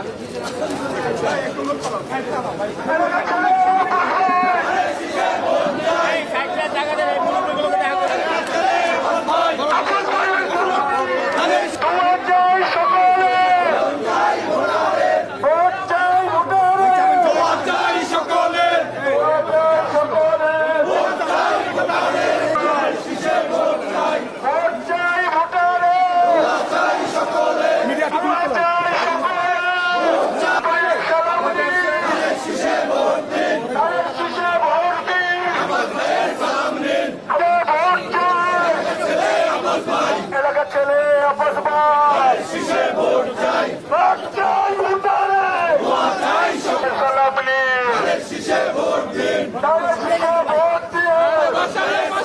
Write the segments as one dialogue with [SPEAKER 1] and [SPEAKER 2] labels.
[SPEAKER 1] আমি কি জানি না
[SPEAKER 2] শেষে ভোট দিন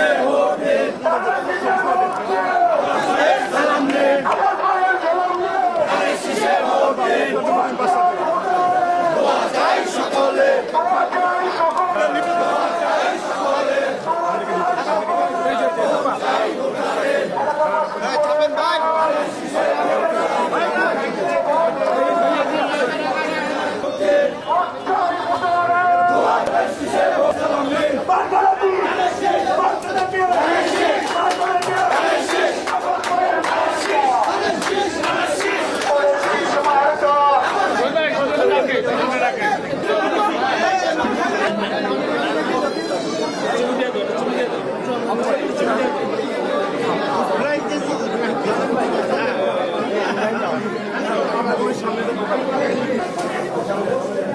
[SPEAKER 2] Salam ne. Salam ne.